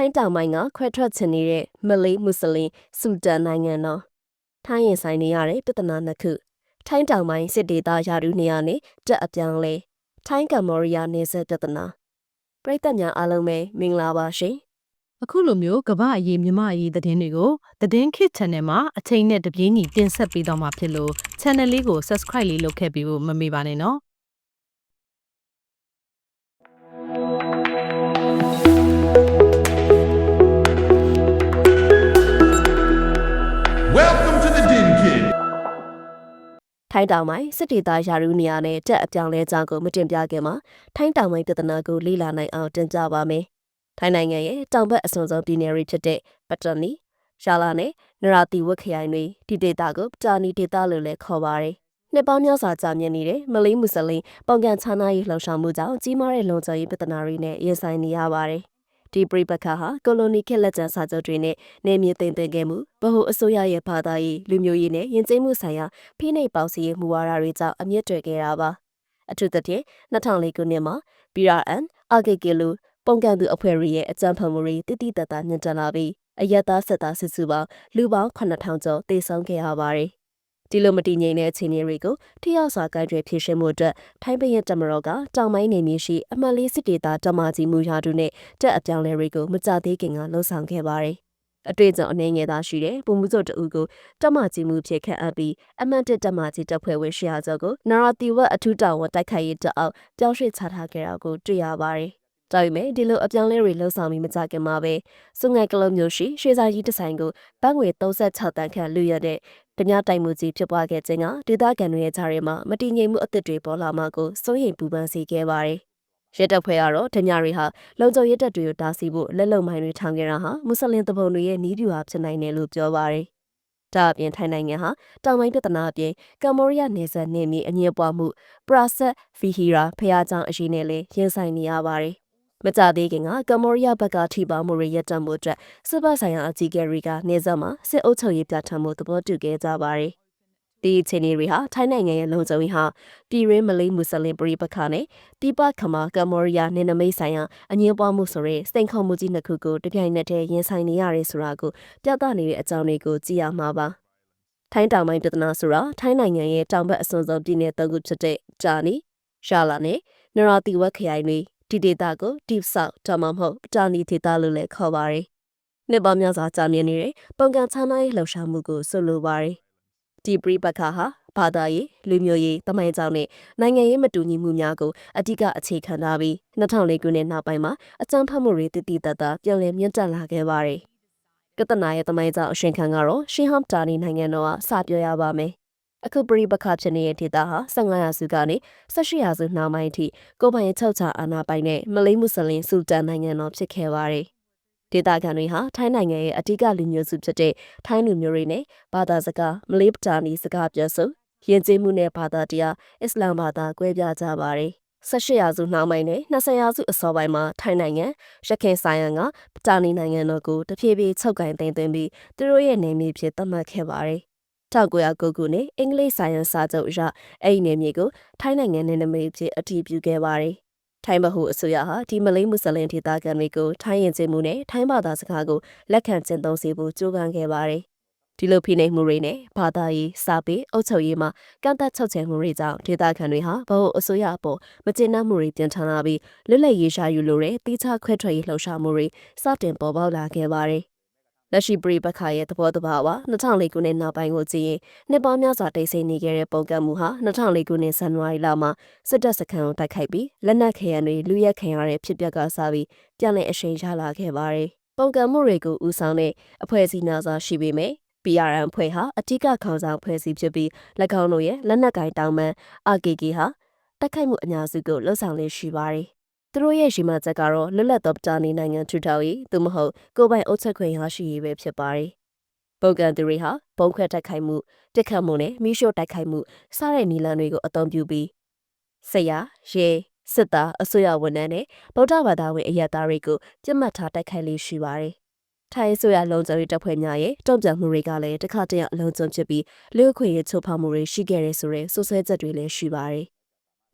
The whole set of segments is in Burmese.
ထိုင်းတောင်ပိုင်းကခွဲထွက်ချင်နေတဲ့မလေးမွတ်စလင်စူဒန်နိုင်ငံတော်ထိုင်းရင်ဆိုင်နေရတဲ့ပြဿနာနှစ်ခုထိုင်းတောင်ပိုင်းစစ်ဒေသယာရုနေရာနဲ့တက်အပြောင်းလဲထိုင်းကမ္ဘောဒီးယားနေဆက်ပြဿနာပြည်သက်များအားလုံးပဲမင်္ဂလာပါရှင်အခုလိုမျိုးကမ္ဘာအရေးမြမအရေးသတင်းတွေကိုသတင်းခစ် channel မှာအချိန်နဲ့တပြေးညီတင်ဆက်ပေးတော့မှာဖြစ်လို့ channel လေးကို subscribe လေးလုပ်ခဲ့ပြီးဖို့မမေ့ပါနဲ့နော် ထိုင်းတောင်ပိုင်းစစ်ဒေသယာရုနေရာနဲ့တက်အပြောင်းလဲကြောင်းကိုမတင်ပြခင်မှာထိုင်းတောင်ပိုင်းပြဿနာကိုလေ့လာနိုင်အောင်တင်ပြပါမယ်ထိုင်းနိုင်ငံရဲ့တောင်ဘက်အစွန်ဆုံးပြည်နယ်တွေဖြစ်တဲ့ပတ်တနီရှာလာနဲ့နရာတီဝတ်ခရိုင်တွေဒီဒေသကိုပတာနီဒေသလို့လည်းခေါ်ပါတယ်နှစ်ပေါင်းများစွာကြာမြင့်နေတဲ့မလေးမွတ်စလင်ပုံကန်ချာနာရေးလှုံ့ဆော်မှုကြောင့်ကြီးမားတဲ့လုံခြုံရေးပြဿနာတွေနဲ့ရင်ဆိုင်နေရပါတယ်။ ဒီပြိပခါဟာကိုလိုနီခေတ်လက်ကျန်စာချုပ်တွေနဲ့နေမြေသိမ်းသွင်းခဲ့မှုဗဟိုအစိုးရရဲ့ဘာသာရေးလူမျိုးရေးနဲ့ယဉ်ကျေးမှုဆိုင်ရာဖိနှိပ်ပေါင်းစည်းရေးမူဝါဒတွေကြောင့်အမြင့်တွယ်ခဲ့တာပါ။အထူးသဖြင့်2004ခုနှစ်မှာ BRN အဂေကေလူပုံကန်သူအဖွဲ့တွေရဲ့အကြံဖန်မှုတွေတိတိတတ်တာညှဉ်းတမ်းလာပြီးအယက်သားဆက်သားစစ်စုပေါင်းလူပေါင်း9000ကျော်တေဆုံးခဲ့ရပါတယ်။ ဒီလိုမတည်ငြိမ်တဲ့အခြေအနေတွေကိုထိရောက်စွာကိုင်တွယ်ဖြေရှင်းမှုအတွက်ထိုင်းပရင်တမတော်ကတောင်ပိုင်းနေမြေရှိအမှတ်လေးစစ်ဒေသတမကြီးမူရာတူနဲ့တက်အပြောင်းလဲတွေကိုမကြသေးခင်ကလှုံ့ဆော်ခဲ့ပါတယ်။အတွေ့အကြုံအနေငယ်သားရှိတဲ့ပုံမှုစုပ်တအူကိုတမကြီးမှုဖြစ်ခန့်အပ်ပြီးအမှန်တတမကြီးတပ်ဖွဲ့ဝင်ရှရာကျော်ကိုနရာတီဝတ်အထူးတောင်ဝန်တိုက်ခိုက်ရေးတအောက်ပြောင်းရွှေ့ချထားခဲ့တာကိုတွေ့ရပါတယ်။ ဒါပေမဲ့ဒီလိုအပြောင်းလဲတွေလှုံ့ဆော်ပြီးမကြခင်မှာပဲစုငိုက်ကလုံးမျိုးရှိရွှေစာကြီးတစ်ဆိုင်ကိုဘတ်ငွေ36တန်းခန့်လူရတဲ့ဓမြတိုက်မှုကြီးဖြစ်ပွားခဲ့ခြင်းကဒေသခံတွေရဲ့ကြားထဲမှာမတည်ငြိမ်မှုအသစ်တွေပေါ်လာမှကိုစိုးရိမ်ပူပန်စေခဲ့ပါတယ်။ရဲတပ်ဖွဲ့ကတော့ဓမြတွေဟာလုံခြုံရေးတပ်တွေကိုတားဆီးဖို့လက်လုံမိုင်းတွေထောင်ခဲ့တာဟာမွတ်စလင်တပုံတွေရဲ့နီးပြူဟာဖြစ်နိုင်တယ်လို့ပြောပါတယ်။ဒါအပြင်ထိုင်းနိုင်ငံဟာတောင်ပိုင်းပြဿနာအပြင်ကမ္ဘောဒီးယားနယ်စပ်နေမြေအငြင်းပွားမှုပရာဆက်ဖီဟီရာဖျားကြောင်အရေးနဲ့လည်းရင်ဆိုင်နေရပါတယ်။ မကြသေးခင်ကကမ္ဘောဒီးယားဘက်ကထိပါမှုတွေရပ်တန့်မှုအတွက်စစ်ဘက်ဆိုင်ရာအကြီးအကဲတွေကနေဆက်မှာစစ်အုပ်ချုပ်ရေးပြဋ္ဌာန်းမှုသဘောတူခဲ့ကြပါတယ်။ဒီအခြေအနေတွေဟာထိုင်းနိုင်ငံရဲ့လုံခြုံရေးဟာပြည်ရင်းမလေးမွတ်စလင်ပြည်ပခါနဲ့တိပခမာကမ္ဘောဒီးယားနေနမိတ်ဆိုင်ရာအငြင်းပွားမှုဆိုတဲ့စိန်ခေါ်မှုကြီးနှစ်ခုကိုတပြိုင်နက်တည်းရင်ဆိုင်နေရတယ်ဆိုတာကိုပြသနေတဲ့အကြောင်းတွေကိုကြည့်ရမှာပါ။ထိုင်းတောင်ပိုင်းပြည်ထနာဆိုတာထိုင်းနိုင်ငံရဲ့တောင်ဘက်အစွန်ဆုံးပြည်နယ်သုံးခုဖြစ်တဲ့ဂျာနီ၊ရှာလာနဲ့နရာတီဝက်ခရိုင်တွေ ဒီဒေတာကို Deep South ဒါမှမဟုတ်ပတာနီဒေတာလို့လည်းခေါ်ပါတယ်။နှစ်ပေါင်းများစွာကြာမြင့်နေတဲ့ပုံကန်ချမ်းသာရေးလှုပ်ရှားမှုကိုဆိုလိုပါတယ်။ဒီပရိပခါဟာဘာသာရေးလူမျိုးရေးတမိုင်းကြောင်းနဲ့နိုင်ငံရေးမတူညီမှုများကိုအဓိကအခြေခံထားပြီး2004ခုနှစ်နောက်ပိုင်းမှာအကြမ်းဖက်မှုတွေတည်တည်တတ်တာပြန်လည်မြင့်တက်လာခဲ့ပါတယ်။ကတနာရဲ့တမိုင်းကြောင်းအရှင်ခံကတော့ရှင်းဟမ်တာနီနိုင်ငံတော်ကစပြောရပါမယ်။ အခုပရိပခဖြစ်နေတဲ့ဒေသဟာ15ရာစုကနေ18ရာစုနှောင်းပိုင်းအထိကိုပိုင်ချုပ်ချအာဏာပိုင်တဲ့မလေးမွတ်စလင်စူတန်နိုင်ငံတော်ဖြစ်ခဲ့ပါတယ်။ဒေသခံတွေဟာထိုင်းနိုင်ငံရဲ့အဓိကလူမျိုးစုဖြစ်တဲ့ထိုင်းလူမျိုးတွေနဲ့ဘာသာစကားမလေးပတာနီစကားပြောဆိုယဉ်ကျေးမှုနဲ့ဘာသာတရားအစ္စလာမ်ဘာသာကွဲပြားကြပါတယ်။18ရာစုနှောင်းပိုင်းနဲ့20ရာစုအစောပိုင်းမှာထိုင်းနိုင်ငံရခိုင်ဆိုင်ရန်ကပတာနီနိုင်ငံတော်ကိုတဖြည်းဖြည်းချုပ်ကင်သိမ်းသွင်းပြီးသူတို့ရဲ့နေမြေဖြစ်သတ်မှတ်ခဲ့ပါတယ်။ 1909ခုနှစ်အင်္ဂလိပ်ဆိုင်ရန်စာချုပ်အရအဲ့ဒီနေမြေကိုထိုင်းနိုင်ငံနဲ့နမိတ်ဖြစ်အတည်ပြုခဲ့ပါတယ်။ထိုင်းဗဟိုအစိုးရဟာဒီမလေးမွတ်စလင်ဒေသခံတွေကိုထိုင်းရင်ကျင်းမှုနဲ့ထိုင်းဘာသာစကားကိုလက်ခံကျင့်သုံးစေဖို့ကြိုးပမ်းခဲ့ပါတယ်။ဒီလိုဖိနှိပ်မှုတွေနဲ့ဘာသာရေးစာပေအုပ်ချုပ်ရေးမှာကန့်သက်ချုပ်ချယ်မှုတွေကြောင့်ဒေသခံတွေဟာဗဟိုအစိုးရအပေါ်မကျေနပ်မှုတွေပြန်ထန်လာပြီးလွတ်လပ်ရေးရှာယူလိုတဲ့တိကျခွဲထွက်ရေးလှုပ်ရှားမှုတွေစတင်ပေါ်ပေါက်လာခဲ့ပါတယ်။ လက်ရှိပြည်ပခါရဲ့သဘောတဘာဝ2004ခုနှစ်နောက်ပိုင်းကိုကြည့်ရင်နှစ်ပေါင်းများစွာတိတ်ဆိတ်နေခဲ့တဲ့ပုံကံမှုဟာ2004ခုနှစ်ဇန်နဝါရီလမှာစစ်တပ်စခန်းကိုတိုက်ခိုက်ပြီးလက်နက်ခဲယံတွေလူရက်ခံရတဲ့ဖြစ်ပျက်ကစားပြီးပြန်လည်အရှိန်ရလာခဲ့ပါတယ်။ပုံကံမှုတွေကိုဦးဆောင်တဲ့အဖွဲ့အစည်းနာစွာရှိပေမယ့် PRN ဖွဲ့ဟာအထူးခေါင်းဆောင်ဖွဲ့စည်းဖြစ်ပြီး၎င်းတို့ရဲ့လက်နက်ကင်တောင်ပန်း RKK ဟာတိုက်ခိုက်မှုအများစုကိုလှုပ်ဆောင်လျက်ရှိပါတယ် သူတို့ရဲ့ရှိမှချက်ကတော့လွတ်လပ်သောပတာနေနိုင်ငံထူထောင်ရေးသို့မဟုတ်ကိုယ်ပိုင်အုပ်ချုပ်ခွင့်ရရှိရေးပဲဖြစ်ပါတယ်။ပုဂ္ဂန်သူတွေဟာဘုံခွဲတိုက်ခိုက်မှုတစ်ခတ်မှုနဲ့မိရှို့တိုက်ခိုက်မှုစတဲ့နည်းလမ်းတွေကိုအသုံးပြုပြီးဆရာရဲစစ်သားအစိုးရဝန်ထမ်းနဲ့ဗုဒ္ဓဘာသာဝင်အရက်သားတွေကိုပြစ်မှတ်ထားတိုက်ခိုက်လေးရှိပါတယ်။ထိုင်းဆိုရလုံခြုံရေးတပ်ဖွဲ့များရဲ့တုံ့ပြန်မှုတွေကလည်းတစ်ခါတည်းအလုံးစုံဖြစ်ပြီးလူ့အခွင့်အရေးချိုးဖောက်မှုတွေရှိခဲ့တဲ့ဆိုတဲ့ဆိုဆွဲချက်တွေလည်းရှိပါတယ်။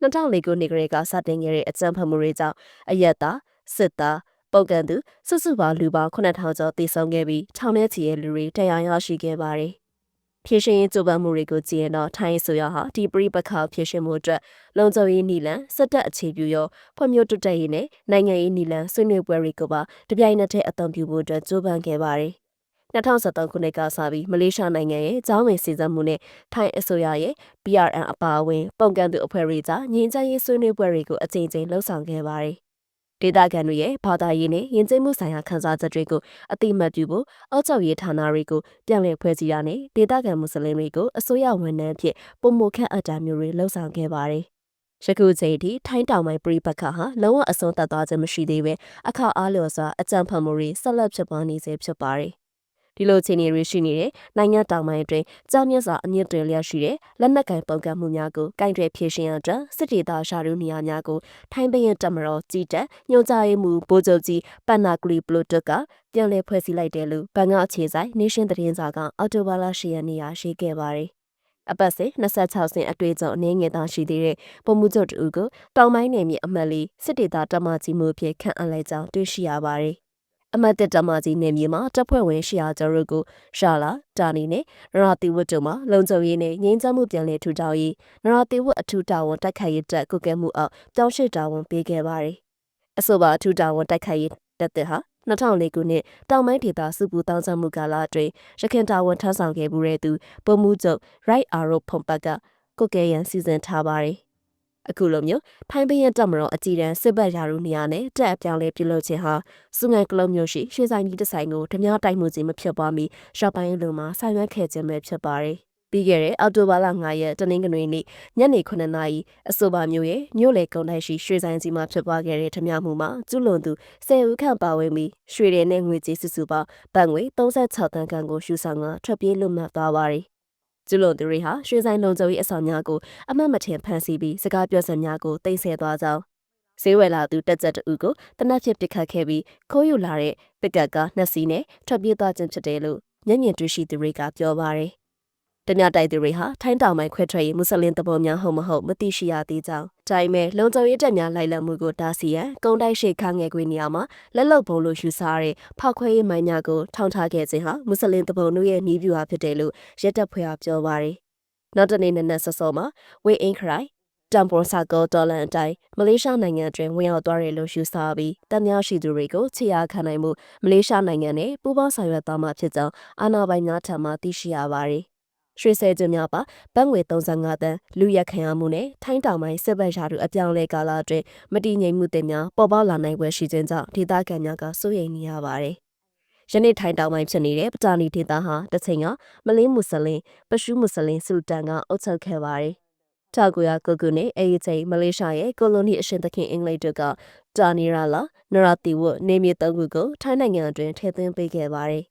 2004ခုနှစ်ကလေးကစတင်ခဲ့တဲ့အကြမ်းဖက်မှုတွေကြောင့်အယက်သားစစ်သားပုတ်ကန်သူစုစုပေါင်းလူပေါင်း9000ကျော်တည်ဆုံခဲ့ပြီးထောင်ထဲချီရဲ့လူတွေတရားရရှိခဲ့ပါတယ်။ဖြည့်ရှင်ရေးကြိုးပမ်းမှုတွေကိုကြည့်ရင်တော့ထိုင်းဆိုရဟာဒီပရိပခါဖြည့်ရှင်မှုအတွက်လုံခြုံရေးနီလန်စစ်တပ်အခြေပြုရောဖွံ့ဖြိုးတိုးတက်ရေးနဲ့နိုင်ငံရေးနီလန်ဆွေးနွေးပွဲတွေကိုပါတပြိုင်နက်တည်းအသုံးပြုဖို့အတွက်ကြိုးပမ်းခဲ့ပါတယ်။ 2023ခုနှစ်ကစပြီးမလေးရှားနိုင်ငံရဲ့ကျောင်းဝင်စီစဉ်မှုနဲ့ထိုင်းအစိုးရရဲ့ PRN အပါအဝင်ပုံကန်သူအဖွဲ့တွေကြားငြိမ်းချမ်းရေးဆွေးနွေးပွဲတွေကိုအကြိမ်ကြိမ်လှုပ်ဆောင်ခဲ့ပါတယ်။ဒေသခံတွေရဲ့ဘာသာရေးနဲ့ယဉ်ကျေးမှုဆိုင်ရာခန်းစားချက်တွေကိုအတိမတ်ပြုဖို့အောက်ကျောက်ရေးဌာနတွေကိုပြန်လည်ဖွဲ့စည်းရနဲ့ဒေသခံမွတ်စလင်တွေကိုအစိုးရဝန်ထမ်းဖြစ်ပုံမခန့်အပ်တာမျိုးတွေလှုပ်ဆောင်ခဲ့ပါတယ်။ယခုချိန်ထိထိုင်းတောင်ပိုင်းပြည်ပခါဟာလုံးဝအဆုံးသတ်သွားခြင်းမရှိသေးပဲအခါအားလျော်စွာအကြံဖတ်မှုတွေဆက်လက်ဖြစ်ပွားနေစေဖြစ်ပါတယ်။ ဒီလိုအခြေအနေတွေရှိနေတဲ့နိုင်ငံတောင်ပိုင်းအတွင်းကြောင်မြတ်စွာအမြင့်တွင်လျက်ရှိတဲ့လက်နက်ကင်ပုံကမှုများကိုကင်တွယ်ဖြည့်ရှင်ရတဲ့စစ်ဒေသရှာရူနေရာများကိုထိုင်းဘရင်တမတော်ကြီးတက်ညွှန်ကြားရေးမှူးဗိုလ်ချုပ်ကြီးပန်နာဂရီပလိုတုကပြန်လည်ဖွဲ့စည်းလိုက်တယ်လို့ဘန်ကောက်အခြေဆိုင် Nation သတင်းစာကအော်တိုဘာလ10ရက်နေ့ကရှိခဲ့ပါတယ်။အပတ်စဉ်26ဆင်အတွေ့အကြုံအနေငယ်သာရှိသေးတဲ့ပုံမှုချုပ်တူကိုတောင်ပိုင်းနယ်မြေအမတ်လေးစစ်ဒေသတမကြီးမှုဖြစ်ခန့်အပ်လိုက်ကြောင်းတွေ့ရှိရပါတယ် အမတ်တက်တမကြီးနေမြေမှာတပ်ဖွဲ့ဝင်ရှီယာကျော်တို့ကိုရှာလာတာနီနဲ့နရာတီဝတ်တို့မှလုံခြုံရေးနဲ့ငြိမ်းချမ်းမှုပြန်လည်ထူထောင်ရေးနရာတီဝတ်အထူးတာဝန်တိုက်ခိုက်ရေးတပ်ကုကဲမှုအောက်တောင်းရှိတာဝန်ပေးခဲ့ပါတယ်။အဆိုပါအထူးတာဝန်တိုက်ခိုက်ရေးတပ်တဲ့ဟာ2004ခုနှစ်တောင်ပိုင်းဒေသစုပူတောင်းချမှုကာလအတွင်းရခင်တာဝန်ထမ်းဆောင်ခဲ့မှုတဲ့သူပုံမှုချုပ် Right Arrow ဖုန်ပတ်ကကုကဲရန်စီစဉ်ထားပါတယ် အခုလိုမျိုးထိုင်းဘရင်တပ်မတော်အကြီးတန်းစစ်ဘက်ရာထူးနေရာနဲ့တက်အပြောင်းလဲပြုလုပ်ခြင်းဟာစုငန်ကလုတ်မျိုးရှိရွှေဆိုင်ကြီးတစ်ဆိုင်ကိုဓမြတိုက်မှုခြင်းမဖြစ်ပွားမီရှော့ပိုင်းလူမှာဆိုင်ရွက်ခဲ့ခြင်းပဲဖြစ်ပါတယ်။ပြီးခဲ့တဲ့အောက်တိုဘာလ9ရက်တနင်္ဂနွေနေ့ညနေ9နာရီအဆိုပါမျိုးရဲ့မြို့လေကုန်းတိုင်းရှိရွှေဆိုင်ကြီးမှာဖြစ်ပွားခဲ့တဲ့ဓမြမှုမှာကျူးလွန်သူ10ဦးခန့်ပါဝင်ပြီးရွှေရည်နဲ့ငွေကြေးစုစုပေါင်းဘတ်ငွေ36တန်းခန့်ကိုရှုဆောင်ကထွက်ပြေးလွတ်မြောက်သွားပါတယ် ကျူးလွန်သူတွေဟာရွှေဆိုင်လုံခြုံရေးအဆောင်များကိုအမတ်မထင်ဖန်ဆီးပြီးစကားပြောစက်များကိုတင်ဆက်သွားကြောင်းဈေးဝယ်လာသူတက်ကြက်တူကိုတနက်ဖြစ်ပစ်ခတ်ခဲ့ပြီးခိုးယူလာတဲ့ပစ်ကတ်ကနှစ်စီးနဲ့ထွက်ပြေးသွားခြင်းဖြစ်တယ်လို့မျက်မြင်တွေ့ရှိသူတွေကပြောပါရယ်။ တမတိုက်သူတွေဟာထိုင်းတောင်ပိုင်းခွဲထွက်ရေးမွတ်စလင်တဘောများဟုတ်မဟုတ်မသိရှိရသေးကြောင်းဒါပေမဲ့လုံခြုံရေးတပ်များလိုက်လံမှုကိုတားဆီးရန်ကုန်းတိုက်ရှိခါငယ်ခွေနေရာမှာလက်လုံပုံလို့ယူဆရတဲ့ဖောက်ခွဲရေးမိုင်းများကိုထောင်ထားခဲ့ခြင်းဟာမွတ်စလင်တဘောတို့ရဲ့နှီးပြူဟာဖြစ်တယ်လို့ရဲတပ်ဖွဲ့ကပြောပါရယ်နောက်တနေ့နက်နက်စောစောမှာဝေအင်းခရိုင်တမ်ပေါ်ဆာကောဒေါ်လာအတိုင်းမလေးရှားနိုင်ငံအတွင်းဝင်ရောက်သွားတယ်လို့ယူဆပြီးတန်များရှိသူတွေကိုခြေအားခံနိုင်မှုမလေးရှားနိုင်ငံနဲ့ပူးပေါင်းဆောင်ရွက်သွားမှာဖြစ်ကြောင်းအာဏာပိုင်များထံမှသိရှိရပါတယ် ရွှေဆဲကျများပါဘတ်ငွေ35တန်းလူရက်ခံရမှုနဲ့ထိုင်းတောင်ပိုင်းစစ်ဘက်ရာထူအပြောင်းလဲကာလအတွင်းမတည်ငြိမ်မှုတွေများပေါ်ပေါက်လာနိုင်ွယ်ရှိခြင်းကြောင့်ဒေသခံများကစိုးရိမ်နေရပါတယ်။ယနေ့ထိုင်းတောင်ပိုင်းဖြစ်နေတဲ့ပတာနီဒေသဟာတစ်ချိန်ကမလင်းမွတ်စလင်ပရှုမွတ်စလင်စုတန်ကအုပ်ချုပ်ခဲ့ပါတယ်။တောက်ကူရကုကုနဲ့အဲဒီချိန်မလေးရှားရဲ့ကိုလိုနီအရှင်သခင်အင်္ဂလိပ်တို့ကတာနီရာလာနရာတီဝတ်နေမြေသုံးခုကိုထိုင်းနိုင်ငံအတွင်းထည့်သွင်းပေးခဲ့ပါတယ်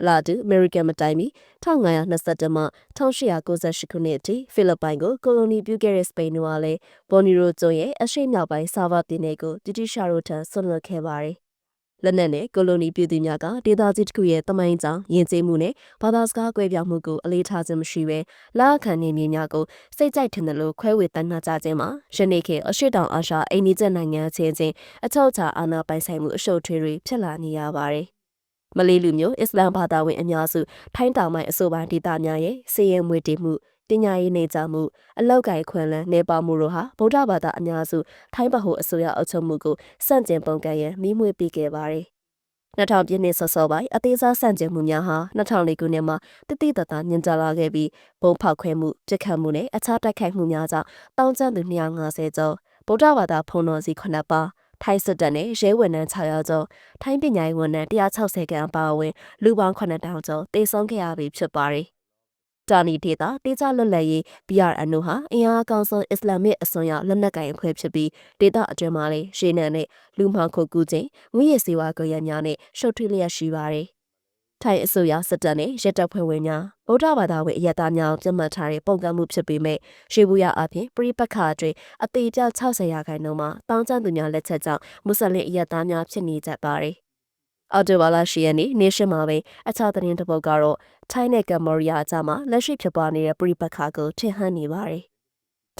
အလားတူ American မတိုင်မီ1522မှ1898ခုနှစ်အထိဖိလစ်ပိုင်ကိုကိုလိုနီပြုခဲ့တဲ့စပိန်တို့ကလည်းဘော်နီရိုကျွန်းရဲ့အရှေ့မြောက်ပိုင်းဆာဗာတင်နယ်ကိုတီတီရှာရိုထံဆွလွတ်ခဲ့ပါတယ်။လက်နက်နဲ့ကိုလိုနီပြည်သူများကဒေသကြီးတစ်ခုရဲ့တမိုင်းကြောင်ယဉ်ကျေးမှုနဲ့ဘာသာစကားကွဲပြားမှုကိုအလေးထားခြင်းမရှိဘဲလာခံနေမြေများကိုစိတ်ကြိုက်ထင်တယ်လို့ခွဲဝေတန်းနှကြခြင်းမှာယနေ့ခေတ်အရှိတောင်အာရှအိန္ဒိယနိုင်ငံချင်းချင်းအထောက်အချာအာဏာပိုင်ဆိုင်မှုအရှုပ်ထွေးတွေဖြစ်လာနေရပါတယ်။ မလေးလူမျိုးအစ္စလမ်ဘာသာဝင်အများစုထိုင်းတောင်ပိုင်းအဆိုပိုင်းဒေသများရဲ့စီရင်မွေတည်မှုပညာရေးနေကြမှုအလောက်ကိုင်ခွင်လန်းနေပါမှုတို့ဟာဗုဒ္ဓဘာသာအများစုထိုင်းဗဟိုအစိုးရအုပ်ချုပ်မှုကိုစန့်ကျင်ပုံကန်ရန်မိမွေပေးခဲ့ပါတယ်2000ပြည့်နှစ်ဆော့ဆော့ပိုင်းအသေးစားဆန့်ကျင်မှုများဟာ2004ခုနှစ်မှာတတိတတညင်ကြလာခဲ့ပြီးဘုံဖောက်ခွဲမှုပြစ်ခတ်မှုနဲ့အခြားတိုက်ခိုက်မှုများကြောင့်တောင်းကျမ်းသူ250ကျော်ဗုဒ္ဓဘာသာဖုံတော်စီ9ပါး ထိုင်းစစ်တပ်နဲ့ရဲဝန်ထမ်း600ကျော်ထိုင်းပညာရေးဝန်ထမ်း160ခန့်အပါအဝင်လူပေါင်း9000ကျော်တေဆုံးခဲ့ရပြီဖြစ်ပါတယ်။တာနီဒေတာတေချလွတ်လပ်ရေး BRN ဟာအင်အားအကောင်ဆုံးအစ္စလာမစ်အစွန်းရောက်လက်နက်ကိုင်အဖွဲ့ဖြစ်ပြီးဒေတာအတွင်းမှာလည်းရှေးနံနဲ့လူမှောင်ခိုကူခြင်းငွေရည်စေဝါကြရများနဲ့ရှုပ်ထွေးလျက်ရှိပါတယ်။ ထိုင်းအစိုးရစစ်တပ်နဲ့ရဲတပ်ဖွဲ့ဝင်များဗုဒ္ဓဘာသာဝင်အယက်သားများပြတ်မှတ်ထားတဲ့ပုံကမှုဖြစ်ပေမဲ့ရှေးဘူးရအပြင်ပြိပက္ခအတွင်းအသေးကျ60ရာခိုင်နှုန်းမှာတောင်းကျမ်းသူများလက်ချက်ကြောင့်မွတ်စလင်အယက်သားများဖြစ်နေကြပါတယ်။အော်တိုဘာလာရှိယနီနေရှင်မှာပဲအခြားသတင်းတစ်ပုဒ်ကတော့ထိုင်းနဲ့ကမ္ဘောဒီးယားအကြားမှာလက်ရှိဖြစ်ပွားနေတဲ့ပြိပက္ခကိုထင်ဟပ်နေပါတယ်။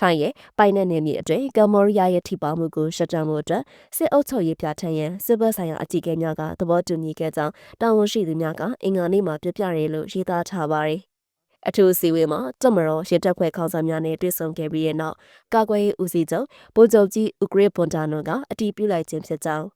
ထိုင်းရဲ့ပိုင်နယ်နယ်မြေအတွင်းကမ္ဘောဒီးယားရဲ့ထိပါမှုကိုရှက်တံမှုအတွက်စစ်အုပ်ချုပ်ရေးပြဋ္ဌာန်းရန်စစ်ဘက်ဆိုင်ရာအကြီးအကဲများကသဘောတူညီခဲ့ကြောင်းတာဝန်ရှိသူများကအင်္ဂါနေ့မှာပြပြရဲလို့ရေးသားထားပါတယ်။အထူးအစည်းအဝေးမှာတမတော်ရတက်ခွဲခေါင်းဆောင်များနဲ့တွေ့ဆုံခဲ့ပြီးတဲ့နောက်ကာကွယ်ရေးဦးစီးချုပ်ဗိုလ်ချုပ်ကြီးဥဂရစ်ပွန်တာနိုကအတည်ပြုလိုက်ခြင်းဖြစ်ကြောင်း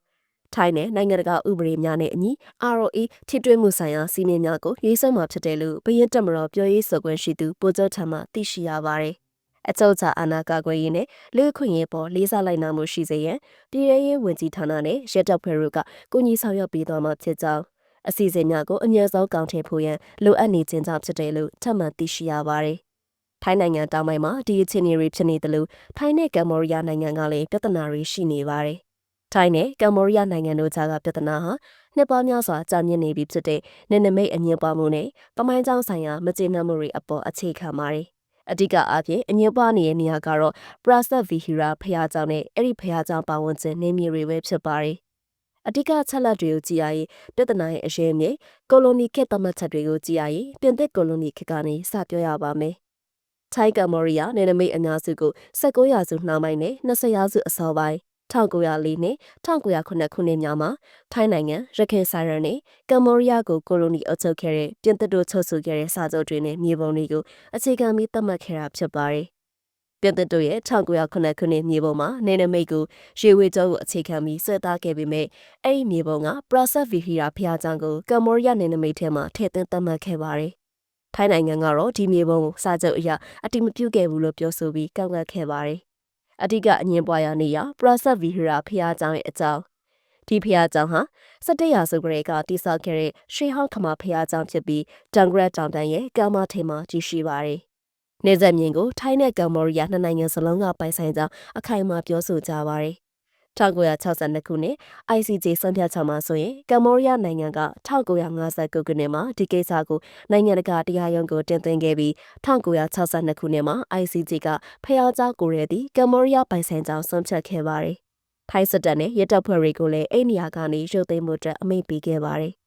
ထိုင်းနဲ့နိုင်ငံတကာဥပဒေများနဲ့အညီ ROE ထိတွေ့မှုဆိုင်ရာစီမင်းများကိုရေးဆွဲမှာဖြစ်တယ်လို့ဘရင်တက်မတော်ပြောရေးဆိုခွင့်ရှိသူပိုချုပ်ထံမှသိရှိရပါတယ်။ အချုပ်အခြာအာဏာကာကွယ်ရေးနဲ့လူ့အခွင့်အရေးပေါ်လေးစားလိုက်နာမှုရှိစေရန်ပြည်ထောင်ရေးဝန်ကြီးဌာနနဲ့ရဲတပ်ဖွဲ့တို့ကကူညီဆောင်ရွက်ပေးသွားမှာဖြစ်ကြောင်းအစီအစဉ်များကိုအမြဲဆုံးကောင်းထည့်ဖို့ရန်လိုအပ်နေခြင်းကြောင့်ဖြစ်တယ်လို့ထပ်မံသိရှိရပါတယ်။ထိုင်းနိုင်ငံတောင်ပိုင်းမှာဒီအခြေအနေတွေဖြစ်နေတယ်လို့ထိုင်းနဲ့ကမ္ဘောဒီးယားနိုင်ငံကလည်းပြဿနာတွေရှိနေပါတယ်။ထိုင်းနဲ့ကမ္ဘောဒီးယားနိုင်ငံတို့ကြားကပြဿနာဟာနှစ်ပေါင်းများစွာကြာမြင့်နေပြီဖြစ်တဲ့နေနမိတ်အငြင်းပွားမှုနဲ့ပမိုင်းကြောင်းဆိုင်ရာမကျေနပ်မှုတွေအပေါ်အခြေခံပါတယ်။ အဓိကအားဖြင့်အငြင်းပွားနေတဲ့နေရာကတော့ပရာဆက်ဗီဟီရာဖျားကြောင်နဲ့အဲ့ဒီဖျားကြောင်ပါဝင်ခြင်းနေမြေတွေပဲဖြစ်ပါတယ်။အဓိကချက်လက်တွေကိုကြည့်ရရင်ပြဿနာရဲ့အရေးမြေကိုလိုနီခေတ်သတ်မှတ်ချက်တွေကိုကြည့်ရရင်ပြင်သစ်ကိုလိုနီခေတ်ကနေစပြောရပါမယ်။ထိုင်းကမ္ဘောဒီးယားနယ်နိမိတ်အများစုကို19ရာစုနှောင်းပိုင်းနဲ့20ရာစုအစောပိုင်း 1904နဲ့1909ခုနှစ်များမှာထိုင်းနိုင်ငံရခိုင်ဆိုင်ရနဲ့ကမ္ဘောဒီးယားကိုကိုလိုနီအုပ်ချုပ်ခဲ့တဲ့ပြင်သစ်တို့ချုပ်ဆိုခဲ့တဲ့စာချုပ်တွေနဲ့မြေပုံတွေကိုအခြေခံပြီးသတ်မှတ်ခဲ့တာဖြစ်ပါတယ်။ပြင်သစ်တို့ရဲ့1909ခုနှစ်မြေပုံမှာနေနမိတ်ကိုရေဝေကျောကိုအခြေခံပြီးဆွဲသားခဲ့ပေမဲ့အဲ့ဒီမြေပုံကပရာဆက်ဗီဟီရာဖျားချောင်းကိုကမ္ဘောဒီးယားနေနမိတ်ထဲမှာထည့်သွင်းသတ်မှတ်ခဲ့ပါတယ်။ထိုင်းနိုင်ငံကတော့ဒီမြေပုံကိုစာချုပ်အရအတိမပြုခဲ့ဘူးလို့ပြောဆိုပြီးကောက်ကွက်ခဲ့ပါတယ်။ အဓိကအငင်းပွားရာနေရာပရာဆက်ဗီဟရာဖျားကျောင်းရဲ့အကြောင်းဒီဖျားကျောင်းဟာ17ရာစုကလေးကတိစောက်ခဲ့တဲ့ရှေးဟောင်းခမာဖျားကျောင်းဖြစ်ပြီးတန်ဂရက်တောင်တန်းရဲ့ကမ်းမထေမှာကြီးရှိပါတယ်။နေဆက်မြင့်ကိုထိုင်းနဲ့ကမ္ဘောဒီးယားနှစ်နိုင်ငံစလုံးကပိုင်ဆိုင်ကြောင်းအခိုင်အမာပြောဆိုကြပါတယ် 1962ခုနှစ် ICJ ဆုံးဖြတ်ချက်မှာဆိုရင်ကမ္ဘောဒီးယားနိုင်ငံက1959ခုနှစ်မှာဒီကိစ္စကိုနိုင်ငံတကာတရားရုံးကိုတင်သွင်းခဲ့ပြီး1962ခုနှစ်မှာ ICJ ကဖျောက်ကြားကိုရဲသည့်ကမ္ဘောဒီးယားပိုင်ဆိုင်ကြောင်းဆုံးဖြတ်ခဲ့ပါတယ်။ထိုင်းစစ်တပ်နဲ့ရဲတပ်ဖွဲ့တွေကိုလည်းအဲ့နေရာကနေရုပ်သိမ်းမှုအတွက်အမိန့်ပေးခဲ့ပါတယ်။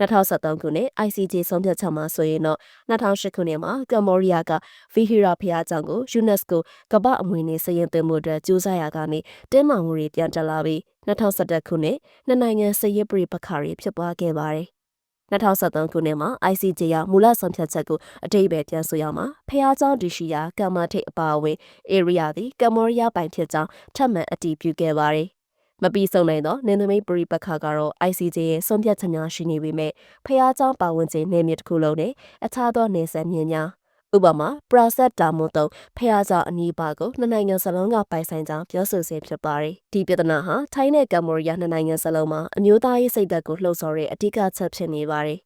2023ခုနှစ် ICJ ဆုံးဖြတ်ချက်မှာဆိုရင်တော့2008ခုနှစ်မှာကမ္ဘောဒီးယားကဗီဟီရာဖျားကျောင်းကို UNESCO ကမ္ဘာအမွေအနှစ်စည်ရင်သွင်းမှုအတွက်ကြိုးစားရကနေတင်းမာမှုတွေပြန်တက်လာပြီး2011ခုနှစ်နှစ်နိုင်ငံစည်ရစ်ပရိပခါတွေဖြစ်ပွားခဲ့ပါတယ်2023ခုနှစ်မှာ ICJ ရမူလဆုံးဖြတ်ချက်ကိုအတိတ်ပဲပြန်ဆိုရမှာဖះเจ้าဒီရှိယာကမ္မထိတ်အပါအဝင် area သည်ကမ္ဘောဒီးယားပိုင်ဖြစ်ကြောင်းထပ်မံအတည်ပြုခဲ့ပါတယ် မပြီးဆုံးနိုင်သောနယ်နိမိတ်ပရိပခါကတော့ ICJ ရဲ့ဆုံးဖြတ်ချက်များရှိနေပေမဲ့ဖျားเจ้าပါဝင်ခြင်းနယ်မြေတစ်ခုလုံးနဲ့အခြားသောနယ်စပ်မြင့်များဥပမာပရာဆက်တာမွန်တုံဖျားเจ้าအနီးပါကိုနှစ်နိုင်ငံစလုံးကပိုင်ဆိုင်ကြောင်းပြောဆိုဆဲဖြစ်ပါတယ်ဒီပြဿနာဟာထိုင်းနဲ့ကမ္ဘောဒီးယားနှစ်နိုင်ငံစလုံးမှာအမျိုးသားရေးစိတ်ဓာတ်ကိုလှုပ်ဆော်တဲ့အဓိကချက်ဖြစ်နေပါတယ်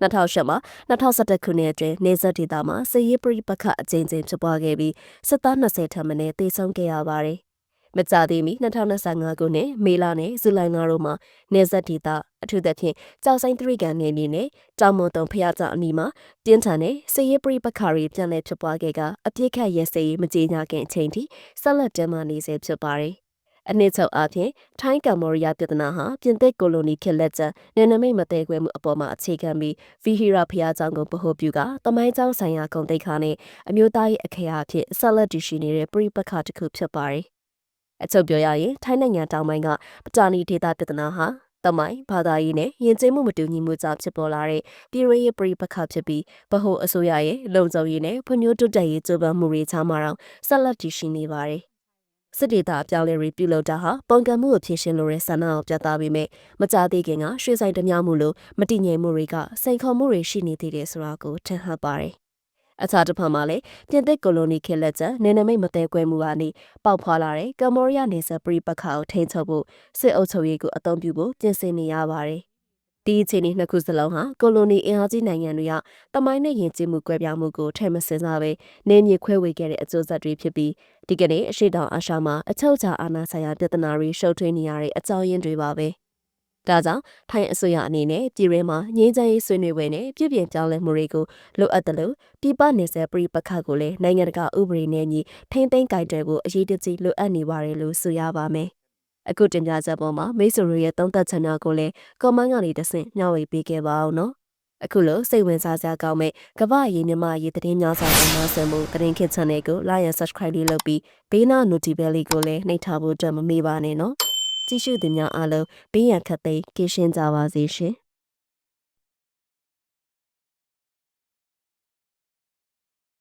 2008မှာ2011ခုနှစ်အတွင်းနေဆက်ဒေသမှာစစ်ရေးပရိပခအကြိမ်ကြိမ်ဖြစ်ပွားခဲ့ပြီးစစ်သား20ထပ်မံတေဆုံးခဲ့ရပါတယ် မကြသေးမီ2025ခုနှစ်မေလနဲ့ဇူလိုင်လတို့မှာနေဆက်ဒေသအထူးသဖြင့်ကြောက်ဆိုင်တရိကန်နေနေနဲ့တောင်မွန်တုံဖျားကြောင်အနီးမှာတင်းထန်တဲ့စည်ရပရိပခါရီပြန်လည်ဖြစ်ပွားခဲ့ကအပြစ်ခတ်ရဲစည်မကြေညာခင်အချိန်ထိဆက်လက်တင်မာနေစေဖြစ်ပါတယ်အနည်းချုပ်အပြင်ထိုင်းကမ္ဘောဒီးယားပြည်ထနာဟာပြင်သစ်ကိုလိုနီခေတ်လက်ကျန်နယ်နိမိတ်မသေးခွဲမှုအပေါ်မှာအခြေခံပြီးဗီဟီရာဖျားကျောင်းကိုဗဟိုပြုကတမိုင်းကျောင်းဆိုင်ရာဂုံတိတ်ခါနဲ့အမျိုးသားရေးအခရာအဖြစ်ဆက်လက်တည်ရှိနေတဲ့ပြိပခါတစ်ခုဖြစ်ပါတယ် အချုပ်ပြောရရင်ထိုင်းနိုင်ငံတောင်ပိုင်းကပတာနီဒေသပြဿနာဟာတမိုင်းဘာသာရေးနဲ့ယဉ်ကျေးမှုမတူညီမှုကြောင့်ဖြစ်ပေါ်လာတဲ့ပြည်ရေးပရိပခဖြစ်ပြီးဗဟိုအစိုးရရဲ့လုံခြုံရေးနဲ့ဖွံ့ဖြိုးတိုးတက်ရေးကြိုးပမ်းမှုတွေချမှာတော့ဆက်လက်တည်ရှိနေပါတယ်။စစ်ဒေသအပြောင်းလဲတွေပြုလုပ်တာဟာပုံကံမှုကိုဖြည့်ရှင်လိုတဲ့ဆန္ဒကိုပြသပေမဲ့မကြသေးခင်ကရွှေဆိုင်တများမှုလိုမတည်ငြိမ်မှုတွေကစိန်ခေါ်မှုတွေရှိနေသေးတယ်ဆိုတာကိုထင်ဟပ်ပါတယ် အခြားတစ်ဖက်မှာလည်းပြင်သစ်ကိုလိုနီခေတ်လက်ကျနေနမိတ်မသေးကွဲမှုကနေပေါက်ဖွာလာတဲ့ကမ္ဘောဒီးယားနေဆက်ပရိပခါကိုထိန်းချုပ်ဖို့စစ်အုပ်ချုပ်ရေးကိုအသုံးပြုဖို့ပြင်ဆင်နေရပါတယ်။ဒီအခြေအနေနှစ်ခုစလုံးဟာကိုလိုနီအင်အားကြီးနိုင်ငံတွေကတမိုင်းနဲ့ယဉ်ကျေးမှုကွဲပြားမှုကိုထဲမစင်စားပဲနေမြေခွဲဝေခဲ့တဲ့အကျိုးဆက်တွေဖြစ်ပြီးဒီကနေ့အရှိတောင်အာရှမှာအချုပ်အခြာအာဏာဆိုင်ရာပြဿနာတွေရှုပ်ထွေးနေရတဲ့အကြောင်းရင်းတွေပါပဲ။ ဒါကြောင့်ထိုင်းအစိုးရအနေနဲ့ပြည်ရင်းမှာငြိမ်းချမ်းရေးဆွေးနွေးပွဲနဲ့ပြည်ပြင်ပြောင်းလဲမှုတွေကိုလိုအပ်တယ်လို့ပြည်ပနယ်စပ်ပြည်ပခတ်ကိုလည်းနိုင်ငံတကာဥပဒေနဲ့ညီထိန်းသိမ်းကြိုက်တယ်ကိုအရေးတကြီးလိုအပ်နေပါတယ်လို့ဆိုရပါမယ်။အခုတင်ပြချက်ပေါ်မှာမိတ်ဆွေရဲ့သုံးသပ်ချက်များကိုလည်း comment ကနေတဆင့်ညှဝေပေးခဲ့ပါအောင်နော်။အခုလိုစိတ်ဝင်စားစရာကောင်းမဲ့ကမ္ဘာရေမြမရေသတင်းများစာကိုနားဆင်ဖို့သတင်းခေတ် channel ကို like and subscribe လေးလုပ်ပြီးဘေးနား notification လေးကိုလည်းနှိပ်ထားဖို့အတွက်မမေ့ပါနဲ့နော်။ ကြည့်ရှုသူများအားလုံးဘေးရန်ခတ်သိမ်းကင်းရှင်းကြပါစေရှင်